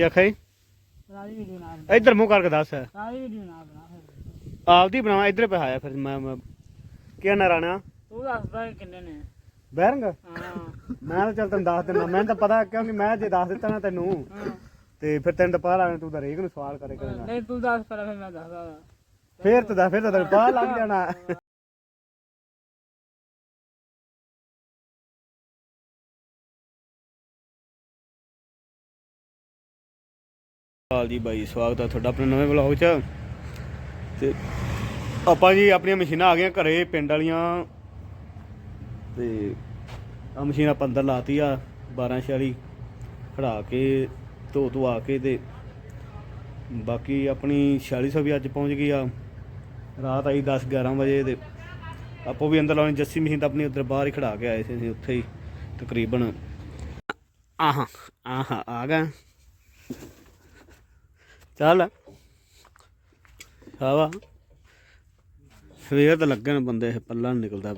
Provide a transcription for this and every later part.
ਉੱਚੀ ਆਖੇ ਸਾਰੀ ਵੀਡੀਓ ਨਾ ਬਣਾ। ਇੱਧਰ ਮੂੰਹ ਕਰਕੇ ਦੱਸ। ਸਾਰੀ ਵੀਡੀਓ ਨਾ ਬਣਾ ਫਿਰ। ਆਪਦੀ ਬਣਾਵਾ ਇੱਧਰ ਪਿਆ ਫਿਰ ਮੈਂ ਮੈਂ। ਕੀ ਨਾ ਰਾਣਾ ਤੂੰ ਦੱਸਦਾ ਕਿੰਨੇ ਨੇ? ਬਹਿਰੰਗ? ਹਾਂ। ਮੈਂ ਤਾਂ ਚੱਲ ਤੈਨੂੰ ਦੱਸ ਦਿੰਦਾ। ਮੈਨੂੰ ਤਾਂ ਪਤਾ ਕਿਉਂਕਿ ਮੈਂ ਜੇ ਦੱਸ ਦਿੱਤਾ ਨਾ ਤੈਨੂੰ। ਹਾਂ। ਤੇ ਫਿਰ ਤੈਨੂੰ ਤਾਂ ਪਤਾ ਲੱਗਣਾ ਤੂੰ ਤਾਂ ਰੇਕ ਨੂੰ ਸਵਾਲ ਕਰੇ ਕਰੇਗਾ ਨਹੀਂ ਤੂੰ ਦੱਸ ਪਰ ਫਿਰ ਮੈਂ ਦੱਸਦਾ। ਫੇਰ ਤਾਂ ਫਿਰ ਤਾਂ ਤੈਨੂੰ ਪਤਾ ਲੱਗ ਜਾਣਾ। ਹਾਲ ਜੀ ਬਾਈ, ਸਵਾਗਤ ਹੈ ਤੁਹਾਡਾ ਆਪਣੇ ਨਵੇਂ ਵਲੌਗ 'ਚ। ਤੇ ਆਪਾਂ ਜੀ ਆਪਣੀਆਂ ਮਸ਼ੀਨਾਂ ਆ ਗਈਆਂ ਘਰੇ, ਪਿੰਡ ਵਾਲੀਆਂ। ਤੇ ਆ ਮਸ਼ੀਨ ਆਪਾਂ ਅੰਦਰ ਲਾਤੀ ਆ 1246 ਖੜਾ ਕੇ, ਧੋ ਧੋ ਆ ਕੇ ਤੇ ਬਾਕੀ ਆਪਣੀ 4600 ਵੀ ਅੱਜ ਪਹੁੰਚ ਗਈ ਆ। ਰਾਤ ਆਈ 10 11 ਵਜੇ ਤੇ ਆਪੋ ਵੀ ਅੰਦਰ ਲਾਉਣੀ, ਜੱਸੀ ਮਸ਼ੀਨ ਤਾਂ ਆਪਣੀ ਉੱਧਰ ਬਾਹਰ ਹੀ ਖੜਾ ਕੇ ਆਏ ਸੀ, ਅਸੀਂ ਉੱਥੇ ਹੀ ਤਕਰੀਬਨ। ਆਹਾਂ ਆਹਾਂ, ਆ ਗਿਆ ਚੱਲ। ਸਾਵਾ ਸਵੇਰ ਤਾਂ ਲੱਗਣ ਬੰਦੇ ਪੱਲਾ ਨੀ ਨਿਕਲਦਾ।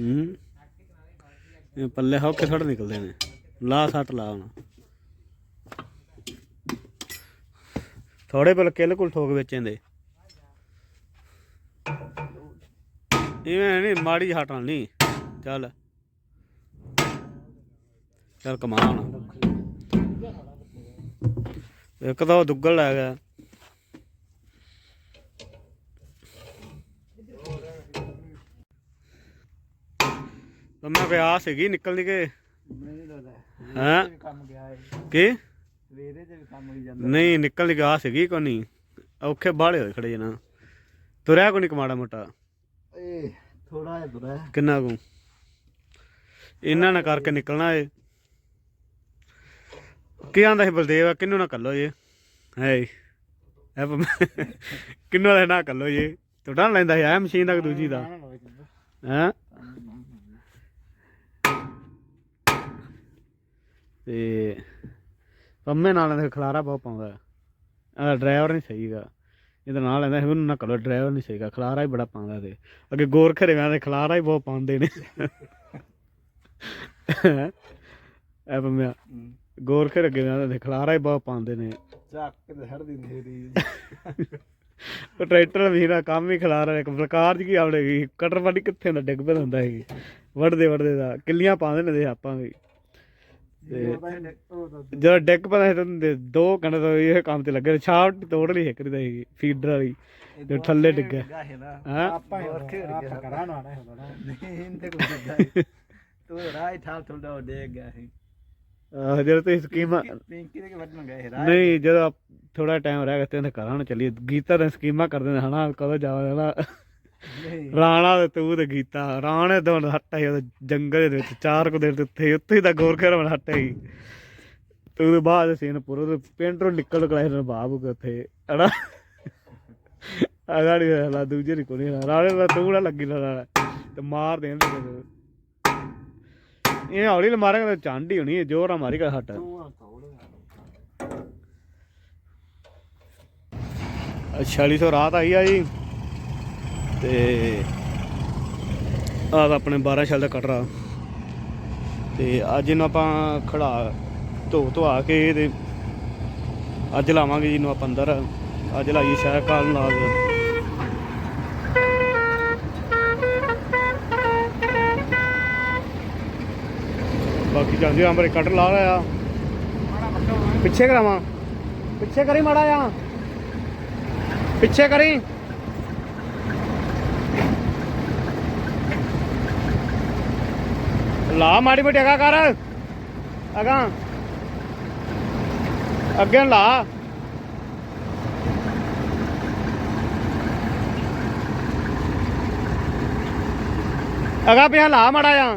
ਹੂੰ। ਇਹ ਪੱਲੇ ਹੌਕੇ ਥੋੜਾ ਨਿਕਲਦੇ ਨੇ। ਲਾ ਸੱਟ ਲਾ ਹੁਣ। ਥੋੜੇ ਬਿਲ ਕੁਲ ਠੋਕ ਵੇਚੇਂਦੇ ਇਵੇਂ ਨਹੀਂ ਮਾੜੀ ਜਿਹੀ ਹਟਣ ਨਹੀਂ ਚੱਲ। ਚੱਲ ਕਮਾ ਇੱਕ ਤਾਂ ਉਹ ਦੁੱਗਲ ਲੈ ਗਿਆ। ਤਾਂ ਮੈਂ ਕਿਹਾ ਸੀਗੀ ਨਿਕਲਣੀ ਕਿ? ਹਾਂ? ਕੀ? ਨਹੀਂ ਨਿਕਲ ਗਿਆ ਸੀਗੀ ਕੋ ਨਹੀਂ। ਔਖੇ ਬਾਹਲੇ ਹੋਏ ਖੜੇ ਜਨਾ ਤੁਰਿਆ ਕੋ ਨਹੀਂ ਕਮਾੜਾ ਮੋਟਾ? ਏ ਥੋੜਾ ਜਿਹਾ ਦੁਰਾ ਕਿੰਨਾ ਕੁ? ਇਹਨਾਂ ਨਾਲ ਕਰਕੇ ਨਿਕਲਣਾ ਏ ਕੀ ਆਂਦਾ ਸੀ ਬਲਦੇਵ? ਕਿੰਨੂੰ ਨਾ ਕੱਲੋ ਜੇ? ਹੈ ਐ ਕਿੰਨੂੰ ਦਾ ਨਾ ਕੱਲੋ ਜੇ? ਤੁਹਾਡਾ ਲੈਂਦਾ ਸੀ ਐ ਮਸ਼ੀਨ ਦਾ ਕਿ ਦੂਜੀ ਦਾ? ਹੈ? ਤੇ ਪੰਮੇ ਨਾਲ ਦੇ ਖਲਾਰਾ ਬਹੁਤ ਪਾਉਂਦਾ। ਆ ਡਰਾਈਵਰ ਨਹੀਂ ਸਹੀਗਾ। ਇਹਦਾ ਨਾਲ ਲੈਂਦਾ ਸੀ, ਉਹਨੂੰ ਨਾ ਕੱਲੋ ਡਰਾਈਵਰ ਨਹੀਂ ਸਹੀਗਾ। ਖਲਾਰਾ ਹੀ ਬੜਾ ਪਾਉਂਦਾ ਤੇ। ਅੱਗੇ ਗੋਰ ਖਰੇਵਾਂ ਦੇ ਖਲਾਰਾ ਹੀ ਬਹੁਤ ਪਾਉਂਦੇ ਨੇ। ਐ ਪੰਮਿਆ ਗੋਰ ਖਰੇ ਅੱਗੇ ਨਾਲ ਦੇ ਖਲਾਰਾ ਹੀ ਬਹੁਤ ਪਾਉਂਦੇ ਨੇ। ਚੱਕ ਕੇ ਹੜ ਦਿੰਦੇ ਦੀ ਉਹ ਟਰੈਕਟਰ ਵੀ ਨਾ ਕੰਮ ਹੀ ਖਲਾਰਾ ਇੱਕ ਪ੍ਰਕਾਰ ਜੀ ਕੀ ਆਵੜੇਗੀ ਕਟਰ ਵੱਡੀ ਕਿੱਥੇ ਹੁੰਦਾ ਡਿੱਗ ਪੈਂਦਾ ਹੁੰਦਾ ਹੈਗੀ ਵੜਦੇ ਵੜਦੇ ਦਾ ਕਿੱਲੀਆਂ ਪਾਉਂਦੇ ਨੇ ਦੇ ਆਪਾਂ ਵੀ। ਤੇ ਜਦੋਂ ਡਿੱਗ ਪੈਂਦਾ ਸੀ। ਤਾਂ ਦੋ ਘੰਟੇ ਤੋਂ ਇਹ ਕੰਮ ਤੇ ਲੱਗੇ ਛਾਪ ਤੋੜ ਲਈ ਇੱਕ ਦੀ ਫੀਡਰ ਵਾਲੀ ਜੋ ਥੱਲੇ ਡਿੱਗਾ ਹਾਂ? ਆਪਾਂ ਆਪਾਂ ਕਰਾਂ ਨਾ ਨਾ। ਨਹੀਂ ਇੰਤੇ ਕੁਝ ਦਿੱਤਾ ਤੂੰ ਰਾਈ ਠਾਲ ਥੋੜਾ ਦੇ ਗਿਆ ਸੀ। ਜਦੋਂ ਤੁਸੀਂ ਸਕੀਮਾਂ ਪਿੰਕੀ ਦੇ ਵੱਢਣ ਗਏ? ਰਾਈ ਨਹੀਂ ਜਦੋਂ ਥੋੜਾ ਟਾਈਮ ਰਹਿ ਗਿਆ ਤੇ ਉਹਨੇ ਘਰਾਂ ਨੂੰ ਚੱਲੀ ਗੀਤਾ ਦੇ ਸਕੀਮਾਂ ਕਰਦੇ ਨੇ ਹਨਾ ਕਦੋਂ ਜਾਵਾਂ ਹਨਾ? ਨਹੀਂ। ਰਾਣਾ ਤੇ ਤੂੰ ਤੇ ਗੀਤਾ ਰਾਣੇ ਤੋਂ ਹੱਟਾ ਹੀ ਉਹਦੇ ਜੰਗਲ ਦੇ ਵਿੱਚ ਚਾਰ ਕੁ ਦਿਨ ਤੇ ਉੱਥੇ ਉੱਥੇ ਹੀ ਤਾਂ ਗੋਰਖੇ ਰਵਣ ਹੱਟਾ ਹੀ ਤੂੰ ਦੇ ਬਾਅਦ ਸੀਨ ਪੂਰਾ ਤੇ ਪਿੰਡ ਤੋਂ ਨਿਕਲ ਕਲਾਈ ਨੇ ਬਾਬੂ ਕੇ ਉੱਥੇ ਹਨਾ? ਅਗਾੜੀ ਲਾ ਦੂਜੇ ਨਹੀਂ ਕੋਈ ਰਾਣੇ ਦਾ ਤੂੰ ਨਾ ਲੱਗੀ ਲਾ ਤੇ ਮਾਰ ਦੇਣ ਤੇ ਤੈਨੂੰ। ਇਹ ਹੌਲੀ ਮਾਰਾਂਗੇ ਤਾਂ ਚੰਡ ਹੀ ਹੋਣੀ ਹੈ, ਜੋਰ ਨਾਲ ਮਾਰੀ ਕਰ ਹੱਟ ਤੂੰ ਤੋੜ 4600 ਰਾਤ ਆਈ ਆ ਜੀ। ਤੇ ਆਹ ਆਪਣੇ 12 ਛਲ ਦਾ ਕਟਰਾ। ਤੇ ਅੱਜ ਇਹਨੂੰ ਆਪਾਂ ਖੜਾ ਧੋ ਧਵਾ ਕੇ ਤੇ ਅੱਜ ਲਾਵਾਂਗੇ ਜੀ ਇਹਨੂੰ ਆਪਾਂ ਅੰਦਰ। ਅੱਜ ਲਾਈਏ ਸ਼ਾਇਦ ਕੱਲ ਨੂੰ ਬਾਕੀ ਜਾਂਦੇ ਆ ਮੇਰੇ ਕਟਰ ਲਾ ਲਿਆ। ਪਿੱਛੇ ਕਰਾਵਾਂ। ਪਿੱਛੇ ਕਰੀ ਮਾੜਾ ਆ ਪਿੱਛੇ ਕਰੀ। ਲਾ ਮਾੜੀ ਮੋਟੀ ਅਗਾ ਕਰ। ਅਗਾ ਅੱਗੇ ਲਾ। ਅਗਾ ਪਿਆ ਲਾ ਮਾੜਾ ਆ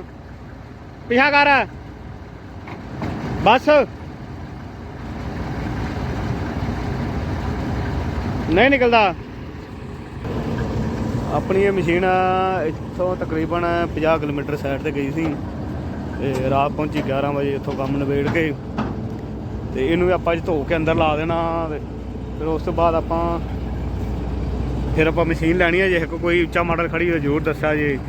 ਪਿਆ ਕਰ। ਬਸ। ਨਹੀਂ ਨਿਕਲਦਾ। ਆਪਣੀ ਇਹ ਮਸ਼ੀਨ ਇੱਥੋਂ ਤਕਰੀਬਨ 50 ਕਿਲੋਮੀਟਰ ਸਾਈਡ ਤੇ ਗਈ ਸੀ। ਤੇ ਰਾਤ ਪਹੁੰਚੀ 11 ਵਜੇ ਇੱਥੋਂ ਕੰਮ ਨਿਬੇੜ ਕੇ। ਤੇ ਇਹਨੂੰ ਵੀ ਆਪਾਂ ਅੱਜ ਧੋ ਕੇ ਅੰਦਰ ਲਾ ਦੇਣਾ ਫਿਰ ਉਸ ਤੋਂ ਬਾਅਦ ਆਪਾਂ ਫਿਰ ਆਪਾਂ ਮਸ਼ੀਨ ਲੈਣੀ ਹੈ ਜੇ ਕੋ- ਕੋਈ ਉੱਚਾ ਮਾਡਲ ਖੜੀ ਹੋਵੇ, ਜ਼ਰੂਰ ਦੱਸਿਆ ਜੇ।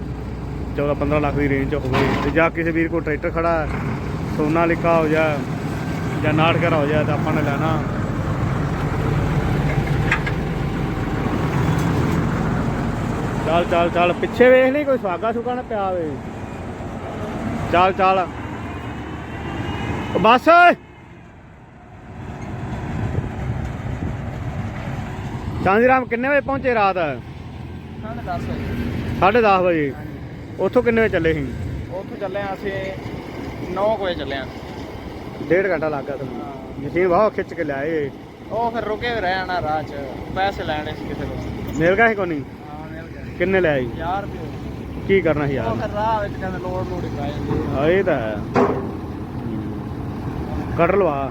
14 15 ਲੱਖ ਦੀ ਰੇਂਜ ਚ ਹੋਵੇ। ਤੇ ਜਾਂ ਕਿਸੇ ਵੀਰ ਕੋਲ ਟਰੈਕਟਰ ਖੜਾ ਹੈ, ਸੋਨਾਲਿਕਾ ਹੋ ਜਾ ਜਾਂ ਨਾਟਕਰ ਹੋ ਜਾਏ ਤਾਂ ਆਪਾਂ ਨੇ ਲੈਣਾ। ਚੱਲ ਚੱਲ ਚੱਲ ਪਿੱਛੇ ਵੇਖ ਲਈ ਕੋਈ ਸਵਾਗਾ ਸੁਕਾ ਨਾ ਪਿਆ ਵੇ ਚੱਲ ਚੱਲ। ਬਸ ਚਾਂਦੀ ਰਾਮ ਕਿੰਨੇ ਵਜੇ ਪਹੁੰਚੇ ਰਾਤ? ਸਾਢੇ 10 ਵਜੇ। 10:30 ਵਜੇ। ਉੱਥੋਂ ਕਿੰਨੇ ਵਜੇ ਚੱਲੇ ਸੀ? ਉੱਥੋਂ ਚੱਲੇ ਅਸੀਂ 9 ਵਜੇ ਚੱਲੇ ਹਾਂ ਡੇਢ ਘੰਟਾ ਲੱਗ ਗਿਆ ਤੁਹਾਨੂੰ। ਮਸ਼ੀਨ ਵਾਹ ਖਿੱਚ ਕੇ ਲਿਆਏ ਉਹ ਫਿਰ ਰੁਕੇ ਵੀ ਰਹਿਣਾ ਰਾਹ 'ਚ ਪੈਸੇ ਲੈਣੇ ਸੀ ਕਿਸੇ ਕੋਲ। ਮਿਲ ਗਿਆ ਸੀ ਕੋਈ ਨਹੀਂ? ਹਾਂ ਮਿਲ ਗਏ ਕਿੰਨੇ ਲੈ ਆਈ ਯਾਰ ਰੁਪਏ। ਕੀ ਕਰਨਾ ਸੀ ਉਹ ਯਾਰ ਫਿਰ ਰਾਹ ਵਿੱਚ ਕਹਿੰਦੇ ਲੋੜ ਲੋੜ ਹੀ ਪੈ ਜਾਂਦੀ ਹਾਂ। ਇਹ ਤਾਂ ਹੈ। ਕੱਢ ਲਵਾ।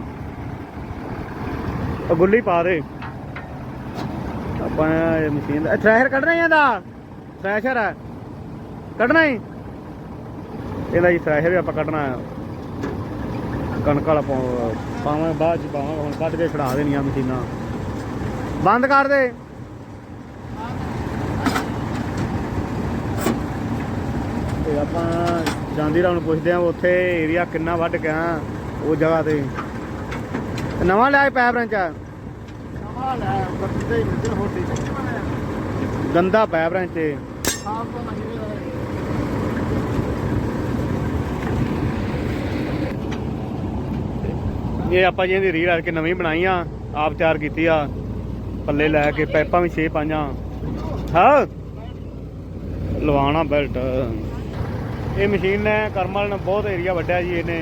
ਉਹ ਗੁੱਲੀ ਪਾ ਦੇ। ਆਪਾਂ ਇਹ ਮਸ਼ੀਨ ਦਾ ਥ੍ਰੈਸ਼ਰ ਕੱਢਣਾ ਹੀ ਇਹਦਾ। ਥ੍ਰੈਸ਼ਰ ਹੈ। ਕੱਢਣਾ ਹੀ। ਇਹਦਾ ਹੀ ਥ੍ਰੈਸ਼ਰ ਵੀ ਆਪਾਂ ਕੱਢਣਾ ਕਣਕ ਵਾਲਾ ਪਾਵਾਂ ਬਾਅਦ ਚ ਪਾਵਾਂਗੇ ਹੁਣ ਕੱਢ ਕੇ ਛੜਾ ਦੇਣੀਆਂ ਮਸ਼ੀਨਾਂ। ਬੰਦ ਕਰ ਦੇ। ਤੇ ਆਪਾਂ ਜਾਂਦੀ ਰਾਹ ਨੂੰ ਪੁੱਛਦੇ ਆ ਉੱਥੇ ਏਰੀਆ ਕਿੰਨਾ ਵੱਢ ਗਿਆ ਉਹ ਜਗ੍ਹਾ ਤੇ। ਨਵਾਂ ਲਿਆ ਪੈਪ ਰੰਚ ਨਵਾਂ ਲੈ ਬੱਤੇ ਹੀ ਮਿੱਤਰ ਹੋਟੀ ਗੰਦਾ ਪੈਪ ਰੰਚ ਆਪ ਤੋਂ ਨਹੀਂ ਇਹ ਆਪਾਂ ਜੀ ਇਹਦੀ ਰੀਲ ਆ ਕੇ ਨਵੀਂ ਬਣਾਈ ਆ ਆਪ ਤਿਆਰ ਕੀਤੀ ਆ। ਪੱਲੇ ਲੈ ਕੇ ਪੈਪਾਂ ਵੀ 6 ਪਾਈਆਂ। ਹਾਂ। ਲਵਾਣਾ ਬੈਲਟ। ਇਹ ਮਸ਼ੀਨ ਨੇ ਕਰਮਲ ਨੇ ਬਹੁਤ ਏਰੀਆ ਵੱਢਿਆ ਜੀ ਇਹਨੇ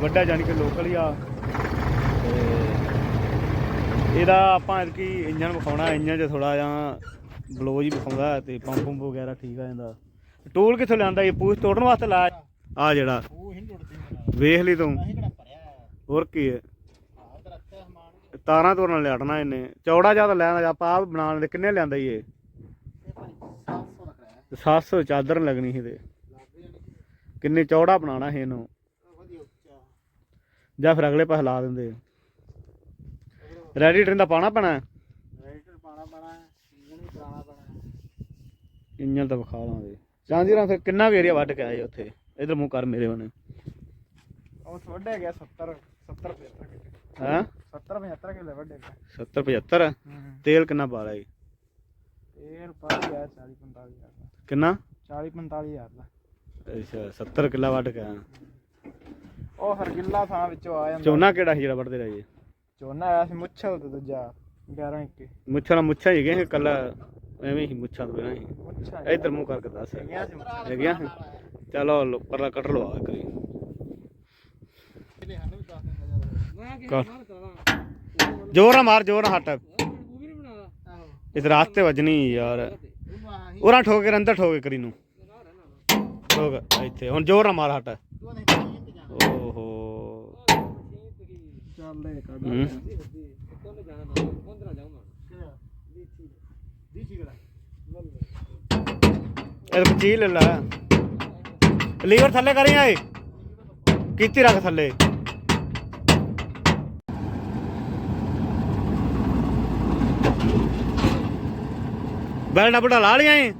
ਵੱਡਾ ਜਾਨੀ ਕਿ ਲੋਕਲ ਹੀ ਆ। ਇਹਦਾ ਆਪਾਂ ਐਤਕੀ ਇੰਜਨ ਵਿਖਾਉਣਾ ਇੰਜਨ 'ਚ ਥੋੜਾ ਜਿਹਾ ਬਲੋਜ ਵਿਖਾਉਂਦਾ ਤੇ ਪੰਪ ਪੰਪ ਵਗੈਰਾ ਠੀਕ ਆ ਜਾਂਦਾ। ਟੂਲ ਕਿੱਥੋਂ ਲਿਆਂਦਾ ਇਹ? ਪੂਛ ਤੋੜਨ ਵਾਸਤੇ ਲਾ ਆ ਜਿਹੜਾ। ਉਹ ਹੀ ਟੁੱਟਦੀ ਵੇਖ ਲਈ ਤੂੰ। ਹੋਰ ਕੀ ਹੈ? ਤਾਰਾਂ ਤੋੜਨ ਲਿਆੜਨਾ ਇਹਨੇ। ਚੌੜਾ ਜ਼ਿਆਦਾ ਲੈਣਾ ਆਪਾਂ ਆਪ ਬਣਾਉਣ ਦੇ ਕਿੰਨੇ ਲਿਆਂਦਾ ਇਹ? 700 ਚਾਦਰ ਲੱਗਣੀ ਸੀ ਕਿੰਨੇ ਚੌੜਾ ਬਣਾਉਣਾ ਸੀ ਇਹਨੂੰ। ਜਾਂ ਫਿਰ ਅਗਲੇ ਪਾਸੇ ਲਾ ਦਿੰਦੇ। ਰੈਡੀਟਰ ਦਾ ਪਾਣਾ ਪੈਣਾ? ਰਾਈਟਰ ਪਾਣਾ ਪੈਣਾ ਇੰਜਨ ਵੀ ਪੁਰਾਣਾ ਪੈਣਾ ਇੰਜਨ ਤਾਂ ਵਿਖਾ ਲਾਂਗੇ। ਚਾਂਦੀ ਫਿਰ ਕਿੰਨਾ ਕੁ ਏਰੀਆ ਵੱਢ ਕੇ ਆਏ ਉੱਥੇ? ਇਧਰ ਮੂੰਹ ਕਰ ਮੇਰੇ ਬਣੇ ਉਹ ਵੱਡੇ ਗਿਆ 70 70 75 ਕਿਲੋ। ਹੈ? 70 75 ਕਿਲੋ ਵੱਡੇ ਗਿਆ 70 75 ਹੂੰ। ਤੇਲ ਕਿੰਨਾ ਪਾ ਲਿਆ ਜੀ? ਇਹ ਰੁਪਾ ਗਿਆ 40 45 ਹਜ਼ਾਰ ਦਾ। ਕਿੰਨਾ? 40 45 ਹਜ਼ਾਰ ਦਾ। ਅੱਛਾ 70 ਕਿੱਲਾ ਵੱਢ ਕੇ ਉਹ ਹਰਗਿੱਲਾ ਥਾਂ ਵਿੱਚੋਂ ਆ ਜਾਂਦਾ। ਝੋਨਾ ਕਿਹੜਾ ਸੀ ਜਿਹੜਾ ਵੱਢਦੇ ਰਹੇ ਜੀ? ਝੋਨਾ ਆਇਆ ਸੀ ਮੁੱਛਲ ਤੇ ਦੂਜਾ 11 21 ਮੁੱਛਾਂ ਨਾਲ ਮੁੱਛਾਂ ਹੀ ਗਏ ਕੱਲਾ ਐਵੇਂ ਹੀ ਮੁੱਛਾਂ ਤੋਂ ਬਿਨਾਂ ਹੀ। ਮੁੱਛਾਂ ਇਧਰ ਮੂੰਹ ਕਰਕੇ ਦੱਸ। ਮੁੱਛਾਂ। ਹੈਗੀਆਂ ਚਲੋ ਲੋ- ਪਰਲਾ ਕੱਟ ਲਵਾ ਕਰੀ ਜੋਰ ਨਾਲ ਮਾਰ ਜੋਰ ਨਾਲ ਹਟ। ਇਸ ਰਾਸਤੇ ਵੱਜਣੀ ਯਾਰ। ਉਹ ਆਹੀ ਉਰਾਂ ਠੋਕ ਕੇ ਅੰਦਰ ਠੋਕ ਕੇ ਕਰੀ। ਨੂੰ ਠੋਕ ਇੱਥੇ ਹੁਣ ਜੋਰ ਨਾਲ ਮਾਰ ਹਟ ਤੂੰ ਨਹੀਂ ਪਾਣੀ ਤੇ ਜਾਣਾ ਓਹੋ ਚੱਲ ਲੈ ਕੱਢ ਹੂੰ। ਦੀਚੀ ਕਿਹੜਾ ਇਹ ਚੀਜ਼ ਲੈ ਲੈ ਲੀਵਰ ਥੱਲੇ ਕਰੀ ਆਏ ਕੀਤੀ ਰੱਖ ਥੱਲੇ ਬੈਲਟ ਲਾ ਲਿਆ ਏ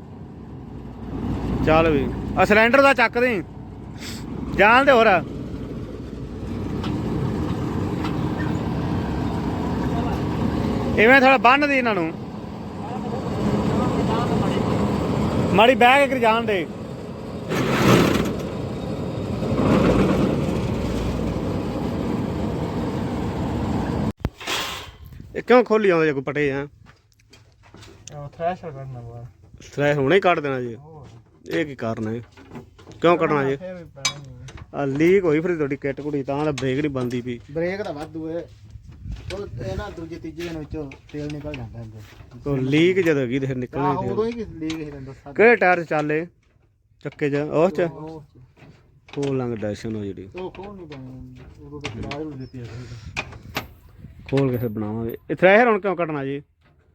ਚੱਲ ਵੀ ਆ ਸਿਲੰਡਰ ਦਾ ਚੱਕ ਦੇ। ਜਾਣ ਦੇ ਹੋਰ। ਇਵੇਂ ਥੋੜਾ ਬੰਨ ਦੀ ਇਹਨਾਂ ਨੂੰ। ਮਾੜੀ ਬਹਿ ਕੇ ਜਾਣ ਦੇ। ਇਹ ਕਿਉਂ ਖੋਲੀ ਆਉਂਦੇ ਜੇ ਕੋਈ ਪਟੇ ਆ? ਉਹ ਥ੍ਰੈਸ਼ਰ ਕਰਨਾ ਬਾਹਰ ਸਰੇ ਹੁਣੇ ਹੀ ਕੱਢ ਦੇਣਾ ਜੀ। ਇਹ ਕੀ ਕਾਰਨ ਹੈ? ਕਿਉਂ ਕੱਢਣਾ ਜੀ? ਫੇਰ ਵੀ ਪੈਣਾ ਨਹੀਂ ਆ ਲੀਕ ਹੋਈ ਫਿਰ ਤੁਹਾਡੀ ਕਿੱਟ ਕੁੜੀ ਤਾਂ ਤਾਂ ਬ੍ਰੇਕ ਨਹੀਂ ਬੰਦੀ ਪਈ। ਬ੍ਰੇਕ ਤਾਂ ਵਾਧੂ ਏ ਉਹ ਇਹ ਨਾ ਦੂਜੇ ਤੀਜੇ ਦਿਨ ਵਿੱਚੋਂ ਤੇਲ ਨਿਕਲ ਜਾਂਦਾ ਅੰਦਰ। ਉਹ ਲੀਕ ਜਦੋਂ ਗਈ ਤੇ ਫਿਰ ਆਹ ਨਿਕਲਣੀ ਉਦੋਂ ਹੀ ਕਿ ਲੀਕ ਹੀ ਰਹਿੰਦਾ ਸਾ ਕਿਹੜੇ ਟਾਇਰ 'ਚ ਚੱਲੇ ਚੱਕੇ 'ਚ ਉਹ 'ਚ? ਉਹ ਉਹ ਲੰਗ ਡੈਸ਼ਨ ਹੋ ਜਿਹੜੀ। ਉਹ ਕੋਣ ਨਹੀਂ ਪਾਉਂਦਾ। ਉਦੋਂ ਤਾਂ ਚਲਾ ਹੀ ਦਿੱਤੀ ਆ ਖੋਲ ਕੇ ਫਿਰ ਬਣਾਵਾਂਗੇ। ਇਹ ਥ੍ਰੈਸ਼ਰ ਹੁਣ ਕਿਉਂ ਕੱਢਣਾ ਜੀ?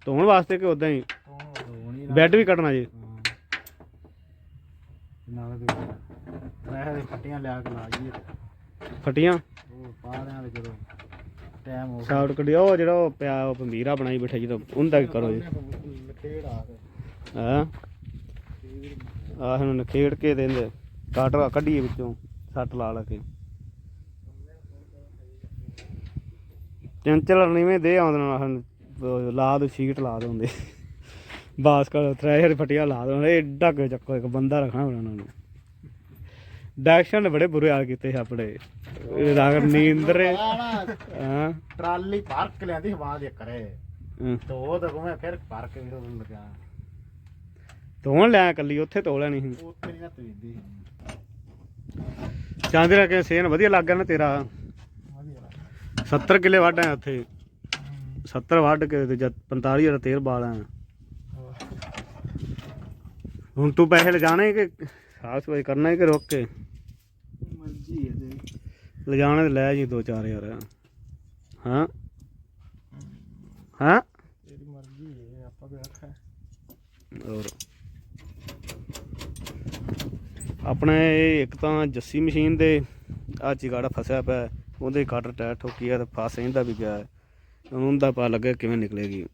ਧੋਣ ਵਾਸਤੇ ਕਿ ਉਦਾਂ ਹੀ? ਹੋਣੀ ਬੈੱਡ ਵੀ ਕੱਢਣਾ ਜੀ। ਨਾਲ ਦੇ ਰਹਿ ਦੇ ਫੱਟੀਆਂ ਲਿਆ ਕੇ ਲਾ ਤੇ ਫਟੀਆਂ? ਉਹ ਪਾ ਰਿਆਂ ਦੇ ਜਦੋਂ ਟਾਈਮ ਹੋ ਸ਼ਾਰਟ ਕੱਢੀ ਉਹ ਜਿਹੜਾ ਉਹ ਪਿਆ ਉਹ ਪੰਬੀਰਾ ਬਣਾਈ ਬੈਠਾ ਜਦੋਂ ਉਹਦਾ ਕੀ ਕਰੋ ਜੀ? ਹਾਂ? ਆਹ ਹੁਣ ਨਖੇੜ ਕੇ ਦਿੰਦੇ ਕਾਟ ਕੱਢੀਏ ਵਿੱਚੋਂ ਸੱਟ ਲਾ ਲਾ ਕੇ। ਚੰਚਲ ਨੀਵੇਂ ਦੇ ਆਉਂਦੇ ਨਾਲ ਲਾ ਦੋ ਸ਼ੀਟ ਲਾ ਦੋਂਦੇ ਬਾਸਕਟ ਥ੍ਰੈਸ਼ਰ ਫਟਿਆ ਲਾ ਦੋਂਦੇ ਏਡਾ ਕੁ ਚੱਕੋ ਇੱਕ ਬੰਦਾ ਰੱਖਣਾ ਉਹਨਾਂ ਨੂੰ। ਡੈਕਸ਼ਨ ਨੇ ਬੜੇ ਬੁਰੇ ਹਾਲ ਕੀਤੇ ਆਪਣੇ। ਇਹ ਰਾਗ ਨੀਂਦਰੇ ਹਾਂ। ਟਰਾਲੀ ਪਾਰਕ ਲਿਆਂਦੀ ਹਵਾ ਦੇ ਕਰੇ। ਤੋ ਤਾਂ ਮੈਂ ਫਿਰ ਪਾਰਕ ਵੀ ਰੋਣ ਲੱਗਾ। ਧੋਣ ਲਿਆ ਕੱਲੀ ਉੱਥੇ ਧੋ ਲੈਣੀ ਸੀ। ਉੱਥੇ ਨਹੀਂ ਨਾ ਕੇ ਸੇਨ ਵਧੀਆ ਲੱਗ ਗਿਆ ਨਾ ਤੇਰਾ। ਵਧੀਆ 70 ਕਿੱਲੇ ਵੱਢ ਉੱਥੇ। 70 ਵੱਢ ਕੇ ਤੇ ਜਦ 45 ਦਾ ਤੇਲ ਬਾਲ ਹੁਣ ਤੂੰ ਪੈਸੇ ਲਿਜਾਣੇ ਕਿ ਸਾਫ਼ ਸਫ਼ਾਈ ਕਰਨਾ ਹੈ ਕਿ ਰੁਕ ਕੇ? ਮਰਜ਼ੀ ਹੈ ਤੇ ਲਿਜਾਣੇ ਤੇ ਲੈ ਜੀ 2-4 ਯਾਰ ਹਾਂ? ਹਾਂ? ਤੇਰੀ ਮਰਜ਼ੀ ਹੈ ਆਪਾਂ ਵੀ ਆਖਾਂ ਔਰ ਆਪਣੇ ਇੱਕ ਤਾਂ ਜੱਸੀ ਮਸ਼ੀਨ ਦੇ ਆ ਚਿਗਾੜਾ ਫਸਿਆ ਪਿਆ ਹੈ। ਉਹਦੇ ਕੱਟ ਟਾਇਰ ਠੋਕੀ ਆ ਤੇ ਫਸ ਇਹਦਾ ਵੀ ਗਿਆ ਹੁਣ ਉਹਦਾ ਪਾ ਲੱਗਾ ਕਿਵੇਂ ਨਿਕਲੇਗੀ।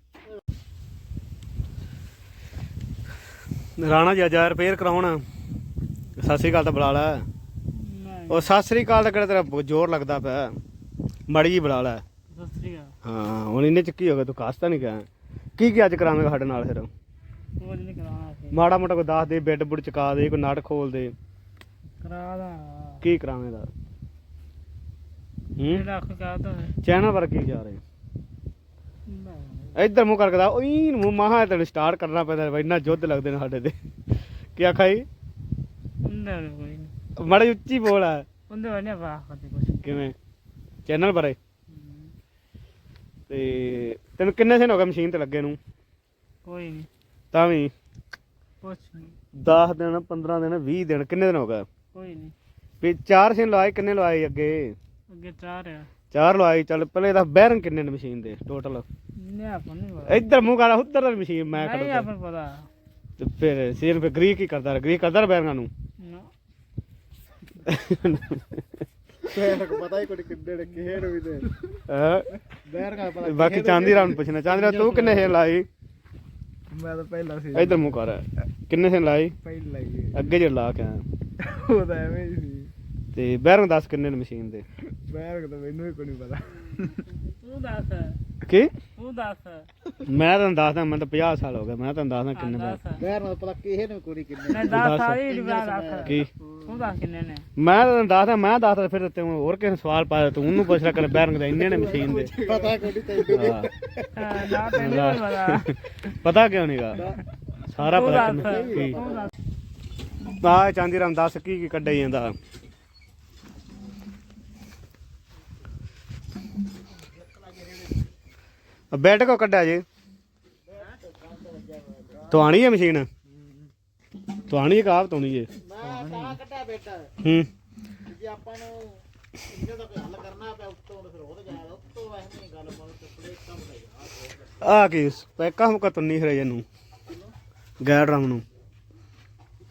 ਰਾਣਾ ਜੀ ਜਾ ਰਿਪੇਅਰ ਕਰਾਉਣ। ਸਤਿ ਸ੍ਰੀ ਅਕਾਲ ਤਾਂ ਬੁਲਾ ਲੈ। ਉਹ ਸਤਿ ਸ੍ਰੀ ਅਕਾਲ ਦਾ ਕਿਹੜਾ ਤੇਰਾ ਜ਼ੋਰ ਲੱਗਦਾ ਪਿਆ। ਮੜੀ ਜੀ ਬੁਲਾ ਲੈ। ਹਾਂ ਹੁਣ ਇਹਨੇ ਚ ਕੀ ਹੋ ਗਿਆ ਤੂੰ ਕਾਸਤਾ ਨਹੀਂ ਗਿਆ ਕੀ ਕੀ ਅੱਜ ਕਰਾਵੇਂਗਾ ਸਾਡੇ ਨਾਲ ਫਿਰ? ਕੁਝ ਨਹੀਂ ਕਰਾਉਣਾ ਸੀ ਮਾੜਾ ਮੋਟਾ ਕੋਈ ਦੱਸ ਦੇ ਬੈੱਡ ਬੁੱਡ ਚਕਾ ਦੇ ਕੋਈ ਨਟ ਖੋਲ ਦੇ। ਕਰਾ ਦਾ ਕੀ ਕਰਾਵੇਂਗਾ? ਹੂੰ? ਲੱਖ ਕਹਦਾ ਹੈ। ਚੈਨਲ ਪਰ ਕੀ ਜਾ ਰਹੇ। ਇੱਧਰ ਮੂੰਹ ਕਰਕੇ ਦਾ ਉਹੀ ਮੂੰਹ ਮਹਾ ਤੈਨੂੰ ਸਟਾਰਟ ਕਰਨਾ ਪੈਂਦਾ ਬਈ ਇੰਨਾ ਜੁੱਧ ਲੱਗਦੇ ਨੇ ਸਾਡੇ ਤੇ। ਕੀ ਆਖਾਈ ਉਹਦਾ ਕੋਈ ਨਹੀਂ ਮਾੜੀ ਉੱਚੀ ਬੋਲ ਆ। ਉਹਦਾ ਨਹੀਂ ਬਾਤ ਕਰਦੀ ਕੁਝ ਕਿਵੇਂ? ਚੈਨਲ ਬਾਰੇ? ਤੇ ਤੈਨੂੰ ਕਿੰਨੇ ਦਿਨ ਹੋ ਗਏ ਮਸ਼ੀਨ ਤੇ ਲੱਗੇ ਨੂੰ? ਕੋਈ ਨਹੀਂ ਤਾਂ ਵੀ। ਕੁਝ ਨਹੀਂ 10 ਦਿਨ 15 ਦਿਨ 20 ਦਿਨ ਕਿੰਨੇ ਦਿਨ ਹੋ ਗਏ? ਕੋਈ ਨਹੀਂ ਵੀ ਚਾਰ ਸਿਨ ਲਵਾਏ ਕਿੰਨੇ ਲਵਾਏ ਅੱਗੇ? ਅੱਗੇ ਚਾਰ ਆ। ਚਾਰ ਲਵਾਏ ਚੱਲ ਪਹਿਲੇ ਤਾਂ ਬੈਰਨ ਕਿੰਨੇ ਨੇ ਮਸ਼ੀਨ ਦੇ ਟੋਟਲ ਨਹੀਂ ਆਪਾਂ ਨਹੀਂ ਪਤਾ। ਇੱਧਰ ਮੂੰਹ ਕਰ ਉੱਧਰ ਦੀ ਮਸ਼ੀਨ ਮੈਂ ਨਹੀਂ ਕਰਦਾ ਆਪਾਂ ਨੂੰ ਪਤਾ। ਤੇ ਫਿਰ ਸੀਨ ਫਿਰ ਗ੍ਰੀਕ ਹੀ ਕਰਦਾ ਗ੍ਰੀਕ ਕਰਦਾ ਬੈਰਨਾਂ ਨੂੰ? ਨਾ। ਫੇਰ ਪਤਾ ਹੀ ਕੋਈ ਕਿੱਡੇ ਨੇ ਕਿਹੇ ਨੂੰ ਵੀ ਤੇ ਹੈਂ? ਬੈਰ ਕਾ ਪਤਾ ਬਾਕੀ ਚਾਂਦੀ ਰਾਮ ਨੂੰ ਪੁੱਛਣਾ। ਚਾਂਦੀ ਰਾਮ ਤੂੰ ਕਿੰਨੇ ਸਿਨ ਲਾਈ? ਮੈਂ ਤਾਂ ਪਹਿਲਾਂ ਸੀ। ਇੱਧਰ ਮੂੰਹ ਕਰ। ਕਿੰਨੇ ਸਿਨ ਲਾਈ? ਪਹਿਲਾਂ ਹੀ। ਅੱਗੇ ਜੇ ਲਾ ਕੇ ਆਇਆ। ਉਹ ਤਾਂ ਐਵੇਂ ਹੀ ਸੀ। ਤੇ ਬੈਰਨ ਦੱਸ ਕਿੰਨੇ ਨੇ ਮਸ਼ੀਨ ਦੇ? ਬੈਰ ਤਾਂ ਮੈਨੂੰ ਵੀ ਕੋਈ ਨਹੀਂ ਪਤਾ। ਤੂੰ ਦੱਸ। ਕੀ? ਤੂੰ ਦੱਸ। ਮੈਂ ਤੁਹਾਨੂੰ ਦੱਸਦਾ ਮੈਂ ਤਾਂ 50 ਸਾਲ ਹੋ ਗਏ ਮੈਂ ਤੁਹਾਨੂੰ ਦੱਸਦਾ ਕਿੰਨੇ ਬੈਰ ਦੱਸ। ਬੈਰ ਨੂੰ ਪਤਾ ਕਿਹੇ ਨੂੰ ਕੋਈ ਕਿੰਨੇ ਮੈਂ ਦੱਸ ਸਾਰੀ ਰਿਵਾਜ ਦੱਸ। ਕੀ? ਤੂੰ ਦੱਸ ਕਿੰਨੇ ਨੇ? ਮੈਂ ਤੁਹਾਨੂੰ ਦੱਸਦਾ ਮੈਂ ਦੱਸਦਾ ਫਿਰ ਤੂੰ ਹੋਰ ਕਿਸੇ ਸਵਾਲ ਪਾਇਆ ਤੂੰ ਉਹਨੂੰ ਪੁੱਛ ਲੈ ਕਿ ਬੈਰਨ ਦੇ ਇੰਨੇ ਨੇ ਮਸ਼ੀਨ ਦੇ। ਪਤਾ ਕੋਈ ਨਹੀਂ ਤੈਨੂੰ ਹਾਂ। ਹਾਂ, ਨਾ ਤੈਨੂੰ ਪਤਾ। ਪਤਾ ਕਿਉਂ ਨਹੀਂਗਾ ਸਾਰਾ ਪਤਾ ਕੀ? ਆ ਚਾਂਦੀ ਰਾਮ ਦੱਸ ਕੀ ਕੀ ਕੱਢਿਆ ਜਾਂਦਾ? ਬੈੱਡ ਕੋ ਕੱਢਿਆ ਜੇ? ਤੁਆਣੀ ਹੈ ਮਸ਼ੀਨ? ਤੁਆਣੀ ਹੈ ਕਾਹ ਤੁਣੀ ਹੈ ਮੈਂ ਤਾਂ ਕੱਟਿਆ ਬੇਟਾ ਹੂੰ ਜੇ ਆਪਾਂ ਨੂੰ ਇਹਦਾ ਦਾ ਕੋਈ ਹੱਲ ਕਰਨਾ ਪਿਆ ਉੱਤੋਂ ਤੇ ਫਿਰ ਉਹਦੇ ਜਾਇਆ ਉੱਤੋਂ ਵੈਸੇ ਨਹੀਂ ਗੱਲ ਮਨ ਆ ਕੀ ਪੈਕਾ ਖਰੇ ਇਹਨੂੰ। ਗੈਰ ਰਾਮ ਨੂੰ।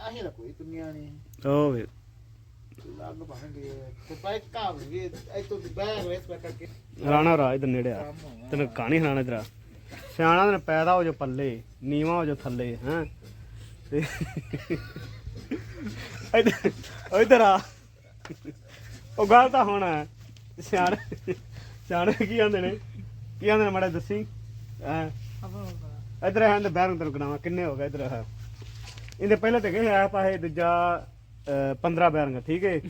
ਆਹੀ ਤਾਂ ਕੋਈ ਦੁਨੀਆ ਨਹੀਂ ਵੇ। ਲੱਗ ਭਾਂਗੇ ਤੇ ਪੈਕਾ ਵੀ ਇਤੋਂ ਬੈਰ ਵੇਸ ਪੈ ਕਰਕੇ ਰਾਣਾ ਰਾਜ ਦੇ ਨੇੜੇ ਆ। ਤੈਨੂੰ ਕਹਾਣੀ ਸੁਣਾਣਾ ਤੇਰਾ। ਸਿਆਣਾ ਦਿਨ ਪੈਦਾ ਹੋ ਜੋ ਪੱਲੇ, ਨੀਵਾ ਹੋ ਜੋ ਥੱਲੇ, ਹਾਂ? ਤੇ ਇੱਧਰ ਆ। ਉਹ ਗੱਲ ਤਾਂ ਹੋਣਾ ਸਿਆਣੇ ਸਿਆਣੇ ਕੀ ਆਂਦੇ ਨੇ? ਕੀ ਆਂਦੇ ਨੇ ਮਾੜਾ ਦੱਸੀ? ਹਾਂ? ਆਪਾਂ ਇੱਧਰ ਆਂਦੇ ਬੈਰਨ ਤੈਨੂੰ ਗਣਾਵਾ ਕਿੰਨੇ ਹੋ ਗਏ ਇਧਰ? ਇਹਦੇ ਪਹਿਲੇ ਤੇ ਗਏ ਆ ਪਾਸੇ ਦੂਜਾ 15 ਬੈਰੰਗ ਠੀਕ ਹੈ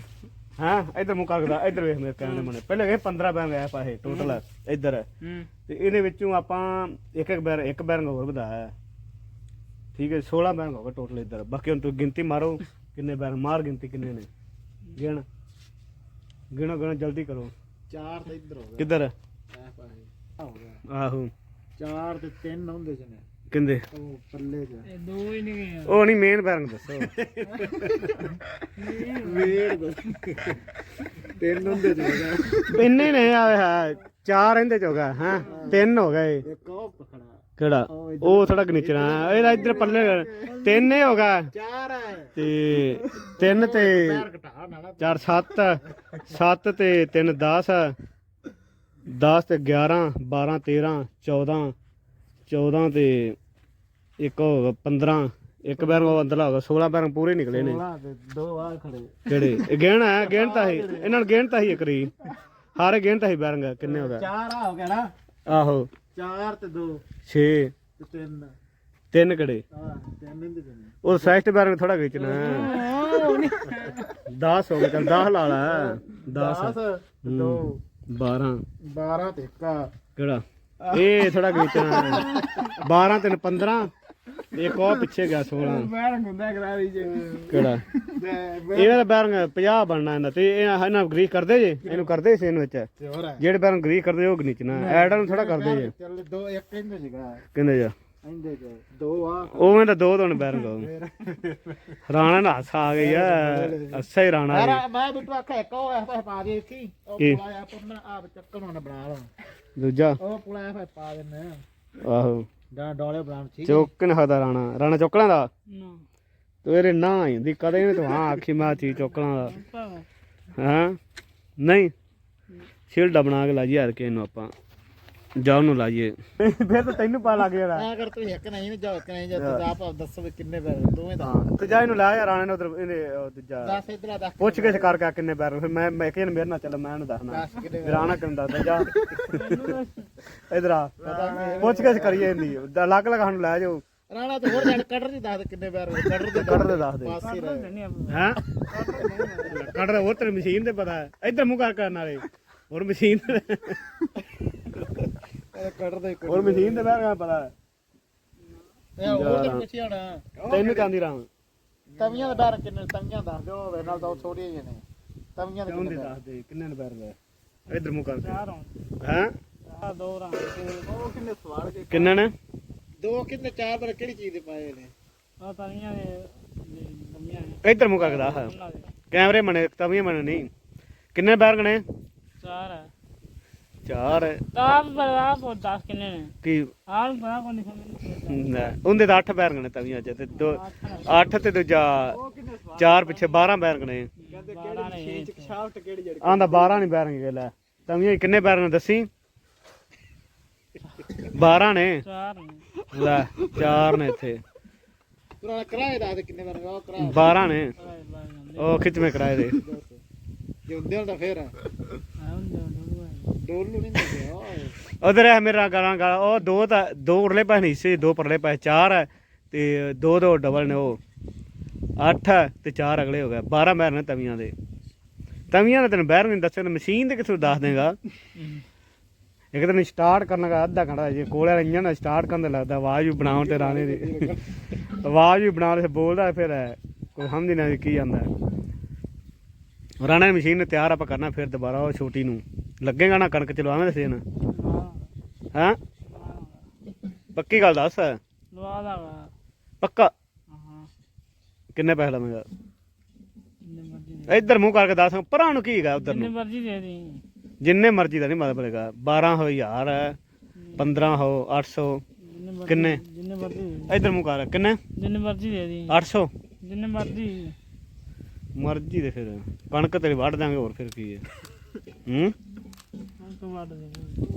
ਹਾਂ? ਇੱਧਰ ਮੁੱਕਾ ਕਰਦਾ ਇੱਧਰ ਵੇਖ ਮੇਰੇ ਦੇ ਮਨੇ ਪਹਿਲੇ ਗਏ 15 ਬੈਰੰਗ ਆਇਆ ਪਾਸੇ ਟੋਟਲ ਇੱਧਰ। ਹੂੰ। ਤੇ ਇਹਦੇ ਵਿੱਚੋਂ ਆਪਾਂ ਇੱਕ ਇੱਕ ਬੈਰ ਇੱਕ ਬੈਰੰਗ ਹੋਰ ਵਧਾਇਆ ਠੀਕ ਹੈ 16 ਬੈਰੰਗ ਹੋ ਗਏ ਟੋਟਲ ਇੱਧਰ। ਬਾਕੀ ਹੁਣ ਤੁਸੀਂ ਗਿਣਤੀ ਮਾਰੋ ਕਿੰਨੇ ਬੈਰੰਗ ਮਾਰ ਗਿਣਤੀ ਕਿੰਨੇ ਨੇ? ਗਿਣ। ਗਿਣੋ ਗਿਣੋ ਜਲਦੀ ਕਰੋ। ਚਾਰ ਤੇ ਇੱਧਰ ਹੋ ਗਿਆ ਕਿੱਧਰ? ਆਹੋ। ਚਾਰ ਤੇ ਤਿੰਨ ਹੁੰਦੇ ਜਨੇ ਕਿੰਦੇ ਉਹ ਪੱਲੇ ਚ ਇਹ ਦੋ ਹੀ ਨਹੀਂ ਗਏ ਉਹ ਨਹੀਂ ਮੇਨ ਬੈਰੰਗ ਦੱਸੋ। ਵੇੜ ਦੋ ਤਿੰਨ ਹੁੰਦੇ ਜਨੇ ਇੰਨੇ ਨੇ ਆਵੇ ਹਾਂ ਚਾਰ ਇਹਦੇ ਹੋ ਹਾਂ? ਤਿੰਨ ਹੋ ਗਏ। ਇੱਕ ਉਹ ਪਖੜਾ ਕਿਹੜਾ? ਉਹ ਥੋੜਾ ਕਨੀਚਣਾ ਇਹਦਾ ਇੱਧਰ ਪੱਲੇ ਤਿੰਨ ਹੀ ਹੋ ਗਿਆ ਚਾਰ ਹੈ। ਤੇ ਤਿੰਨ ਤੇ ਚਾਰ ਸੱਤ। ਸੱਤ ਤੇ ਤਿੰਨ 10 10 ਤੇ 11 12 13 14 14 ਤੇ ਇੱਕ ਹੋ ਗਿਆ 15 ਇੱਕ ਬੈਰੰਗ ਉਹ ਅੰਦਰਲਾ ਹੋ ਗਿਆ 16 ਬੈਰੰਗ ਪੂਰੇ ਨਿਕਲੇ ਨੇ। ਸੋਲਾਂ ਤੇ ਦੋ ਆ ਖੜੇ। ਕਿਹੜੇ? ਇਹ ਗਿਣ ਹੈ ਗਿਣਤਾ ਸੀ ਇਹਨਾਂ ਨੂੰ ਗਿਣਤਾ ਹਾਰੇ ਗਿਣਤਾ ਸੀ ਬੈਰੰਗ ਕਿੰਨੇ ਹੋ ਗਏ? ਚਾਰ ਆ ਹੋ ਗਿਆ ਨਾ। ਆਹੋ। ਚਾਰ ਤੇ ਦੋ। 6 ਤੇ ਤਿੰਨ। ਤਿੰਨ ਕੜੇ ਹਾਂ ਤਿੰਨ ਹੀ ਦੇ ਦੇਣੇ ਉਹ ਸੈਕਟ ਬੈਰੰਗ ਥੋੜਾ ਖਿੱਚਣਾ 10 ਹੋ ਗਏ ਚਲ 10 ਲਾ ਲੈ। 10 ਤੇ ਦੋ। 12 12 ਤੇ ਇੱਕ ਆ। ਕਿਹੜਾ? ਇਹ ਥੋੜਾ ਖਿੱਚਣਾ 12 ਤਿੰਨ 15 ਇੱਕ ਉਹ ਪਿੱਛੇ ਗਿਆ 16 ਬੈਰੰਗ ਹੁੰਦਾ ਗਰਾਰੀ ਚ। ਕਿਹੜਾ? ਇਹਦਾ ਤਾਂ ਬੈਰੰਗ 50 ਬਣਨਾ ਇਹਦਾ ਤੇ। ਇਹ ਇਹਨਾਂ ਗਰੀਸ ਕਰਦੇ ਜੇ ਇਹਨੂੰ ਕਰਦੇ ਸੀ ਇਹਨੂੰ ਵਿੱਚ। ਜਿਹੜੇ ਬੈਰੰਗ ਗਰੀਸ ਕਰਦੇ ਉਹ ਨੀਚਣਾ ਐਡਲ ਨੂੰ ਥੋੜਾ ਕਰਦੇ ਜੇ। ਚੱਲ ਦੋ ਇੱਕ ਇਹਦੇ ਸੀਗਾ ਕਹਿੰਦੇ ਜਾ ਇਹਦੇ ਚ ਦੋ ਆ। ਉਵੇਂ ਤਾਂ ਦੋ ਦੋਨ ਬੈਰੰਗ ਰਾਣਾ ਨਾ ਹੱਸ ਆ ਗਈ ਆ। ਅੱਛਾ ਹੀ ਰਾਣਾ ਯਾਰ। ਮੈਂ ਬਿੱਟੂ ਆਖਿਆ ਇੱਕ ਉਹ ਐ ਪਾ ਦੇ ਕੀ ਉਹ ਕੀ? ਪੁਲਾ ਆ ਪੁੰਨਾ ਆ ਚੱਕਣ ਨੂੰ ਬਣਾ ਲਓ ਦੂਜਾ? ਉਹ ਪੁਲਾ ਐ ਪਾ ਦਿੰਨੇ ਆਹੋ। ਜਾਂ ਡੋਲੇ ਬਣਾਉਣ ਠੀਕ ਚੁੱਕ ਨੀ ਸਕਦਾ ਰਾਣਾ। ਰਾਣਾ ਚੁੱਕ ਲੈਂਦਾ? ਤੂੰ ਇਹਦੇ ਨਾ ਆਂਦੀ ਕਦੇ ਨਹੀਂ ਤੂੰ ਹਾਂ ਆਖੀ ਮੈਂ ਚੀਜ਼ ਚੁੱਕਣਾ ਦਾ। ਹਾਂ? ਨਹੀਂ। ਸ਼ੀਲਡ ਬਣਾ ਕੇ ਲਾਜੀ ਯਾਰ ਕੇ ਇਹਨੂੰ ਆਪਾਂ। ਜਾ ਉਹਨੂੰ ਲਾਈਏ। ਫਿਰ ਤਾਂ ਤੈਨੂੰ ਪਾ ਲੱਗ ਜਾਣਾ। ਐ ਕਰ ਤੂੰ ਇੱਕ ਨਹੀਂ ਨਾ ਜਾ ਇੱਕ ਨਹੀਂ ਜਾ ਤੂੰ ਆਪ ਦੱਸੋ ਵੀ ਕਿੰਨੇ ਪੈਰ ਦੋਵੇਂ ਦਾ ਤੇ ਜਾ ਇਹਨੂੰ ਲਾ ਯਾਰ ਰਾਣੇ ਨੇ ਉਧਰ ਇਹਨੇ ਉਹ ਦੂਜਾ। ਦੱਸ ਇਧਰ ਆ ਦੱਸ ਪੁੱਛ ਕੇ ਕਰ ਕੇ ਕਿੰਨੇ ਪੈਰ ਫਿਰ ਮੈਂ ਮੈਂ ਕਿਹਨ ਮੇਰੇ ਨਾਲ ਚੱਲ ਮੈਂ ਉਹਨੂੰ ਦੱਸਣਾ। ਦੱਸ ਕਿੰਨੇ ਫਿਰ ਰਾਣਾ ਕਿੰਨ ਦੱਸਦਾ ਜਾ। ਇਧਰ ਆ। ਪੁੱਛ ਕੇ ਕਰੀਏ ਇਹਦੀ ਲੱਗ ਲੱਗ ਸਾਨੂੰ ਲੈ ਜਾਓ। ਰਾਣਾ ਤੇ ਹੋਰ ਜੜ ਕਟਰ ਦੀ ਦੱਸ ਕਿੰਨੇ ਪੈਰ ਕਟਰ ਦੇ ਕੱਢ ਦੇ ਦੱਸ ਦੇ। ਪਾਸੇ ਰਹੇ। ਹੈਂ? ਕੱਢ ਦੇ ਹੋਰ ਤੇਰੀ ਮਸ਼ੀਨ ਤੇ ਪਤਾ ਹੈ। ਇੱਧਰ ਮੂੰਹ ਕਰ ਕਰਨ ਵਾਲੇ। ਹੋਰ ਮਸ਼ੀਨ ਤੇ ਕਟਰ ਦੇ ਹੋਰ ਮਸ਼ੀਨ ਤੇ ਬਹਿ ਗਿਆ ਪਤਾ ਹੈ। ਇਹ ਹੋਰ ਤੇ ਪੁੱਛੀ ਹੋਣਾ। ਤੈਨੂੰ ਚਾਂਦੀ ਰਾਮ ਤਵੀਆਂ ਦੇ ਪੈਰ ਕਿੰਨੇ ਤਵੀਆਂ ਦੱਸ ਦਿਓ ਹੋਵੇ ਨਾਲ ਤਾਂ ਉਹ ਛੋਟੀਆਂ ਜਿਹੇ ਨੇ। ਤਵੀਆਂ ਦੇ ਕਿਉਂ ਦੇ ਕਿੰਨੇ ਪੈਰ? ਦੱਸ ਦੇ ਕਿੰਨੇ ਨੇ ਪੈਰ ਦਾ? ਇੱਧਰ ਮੂੰਹ ਕਰ ਹੈਂ? ਉਹ ਕਿੰਨੇ ਸਵਾਲ ਕੇ ਕਿੰਨੇ ਨੇ? ਦੋ ਕਿੰਨੇ ਚਾਰ ਪਰ ਕਿਹੜੀ ਚੀਜ਼ ਦੇ ਪਾਏ ਨੇ? ਇੱਧਰ ਮੂੰਹ ਕਰਕੇ ਦੱਸ ਕੈਮਰੇ ਮਨੇ ਤਵੀਆਂ ਮਨੇ ਨਹੀਂ। ਕਿੰਨੇ ਪੈਰ ਗਣੇ ਚਾਰ ਹੈ ਚਾਰ। ਹੈ। ਆਪ ਬੜਾ ਬਹੁਤ ਦਸ ਕਿੰਨੇ ਨੇ? ਕੀ? ਆਪ ਬੜਾ ਕੋਈ ਨਹੀਂ ਸਮਝ ਲੈ, ਉਹਦੇ ਤਾਂ 8 ਪੈਰ ਗਣੇ ਤਵੀਆਂ ਚ ਤੇ ਦੋ 8 ਤੇ ਦੂਜਾ ਚਾਰ ਪਿੱਛੇ 12 ਪੈਰ ਗਣੇ ਕਹਿੰਦੇ ਕਿਹੜੀ ਮਸ਼ੀਨ ਚ ਕਿਹੜੀ ਜੜ ਆਂਦਾ 12 ਨਹੀਂ ਪੈਰ ਗਏ ਲੈ। ਤਵੀਆਂ ਚ ਕਿੰਨੇ ਪੈਰ ਨੇ ਦੱਸੀ? 12 ਨੇ? ਚਾਰ ਨੇ। ਲੈ ਚਾਰ ਨੇ ਇੱਥੇ। ਤੂੰ ਕਿਰਾਏ ਦੱਸ ਦੇ ਕਿੰਨੇ ਪੈਰ ਉਹ ਕਿਰਾਏ 12 ਨੇ? ਜਾਂਦੇ ਉਹ ਖਿੱਚਵੇਂ ਕਰਾਏ ਦੇ। ਜੇ ਹੁੰਦੇ ਹੁਣ ਤਾਂ ਫੇਰ। ਆ ਹੁੰਦੇ ਹੁੰਦੇ ਡੋਲ ਨੂੰ ਨਹੀਂ ਦਿੰਦੇ ਓਏ। ਉਧਰ ਹੈ ਮੇਰਾ ਗਾਲਾਂ ਗਾਲਾਂ ਉਹ ਦੋ ਤਾਂ ਦੋ ਉਰਲੇ ਪਾਸੇ ਨਹੀਂ ਸੀ ਦੋ ਪਰਲੇ ਪਾਸੇ ਚਾਰ ਹੈ ਤੇ ਦੋ ਦੋ ਡਬਲ ਨੇ ਉਹ। 8 ਤੇ ਚਾਰ ਅਗਲੇ ਹੋ ਗਏ। 12 ਬੈਰ ਨੇ ਤਵੀਆਂ ਦੇ। ਤਵੀਆਂ ਦਾ ਤੈਨੂੰ ਬੈਰ ਨਹੀਂ ਦੱਸਿਆ ਤੇ ਮਸ਼ੀਨ ਤੇ ਕਿਥੋਂ ਦੱਸ ਦੇਗਾ? ਇੱਕ ਦਿਨ ਸਟਾਰਟ ਕਰਨ ਦਾ ਅੱਧਾ ਘੰਟਾ ਜੇ ਕੋਲੇ ਵਾਲਾ ਇੰਜਨ ਸਟਾਰਟ ਕਰਨ ਦਾ ਲੱਗਦਾ ਆਵਾਜ਼ ਵੀ ਬਣਾਉਣ ਤੇ ਰਾਣੇ ਦੀ। ਆਵਾਜ਼ ਵੀ ਬਣਾਉਣ ਤੇ ਬੋਲਦਾ ਫਿਰ ਕੋਈ ਸਮਝ ਨਹੀਂ ਆਉਂਦੀ ਕੀ ਜਾਂਦਾ ਰਾਣਾ ਮਸ਼ੀਨ ਨੇ ਤਿਆਰ ਆਪਾਂ ਕਰਨਾ ਫਿਰ ਦੁਬਾਰਾ ਉਹ ਛੋਟੀ ਨੂੰ। ਲੱਗੇਗਾ ਨਾ ਕਣਕ ਚਲਵਾਵੇਂ ਦੱਸੇ ਨਾ ਹਾਂ? ਪੱਕੀ ਗੱਲ ਦੱਸ ਲਵਾ ਦਾ ਵਾ ਪੱਕਾ? ਹਾਂ। ਕਿੰਨੇ ਪੈਸੇ ਲਵੇਂਗਾ? ਜਿੰਨੇ ਮਰਜ਼ੀ ਇੱਧਰ ਮੂੰਹ ਕਰਕੇ ਦੱਸ ਪਰਾਂ ਨੂੰ ਕੀ ਹੈਗਾ ਉਧਰ ਜਿੰਨੇ ਨੂੰ ਮਰਜ਼ੀ ਦੇ ਦੀ ਜਿੰਨੇ ਮਰਜ਼ੀ ਦਾ ਨਹੀਂ ਮਤਲਬ ਹੈਗਾ। 12 ਹੋ ਹਜ਼ਾਰ ਹੈ 15 ਹੋ 800 ਜਿੰਨੇ ਮਰਜ਼ੀ ਕਿੰਨੇ? ਜਿੰਨੇ ਮਰਜ਼ੀ। ਇੱਧਰ ਮੂੰਹ ਕਰ ਕਿੰਨੇ? ਜਿੰਨੇ ਮਰਜ਼ੀ ਦੇ ਦੀ। 800 ਜਿੰਨੇ ਮਰਜ਼ੀ ਮਰਜ਼ੀ ਦੇ ਫਿਰ। ਕਣਕ ਤੇਰੀ ਵੱਢ ਦਾਂਗੇ ਹੋਰ ਫਿਰ ਕੀ ਹੈ? ਹੂੰ? ਤੋਂ ਵੱਧ ਦੇ।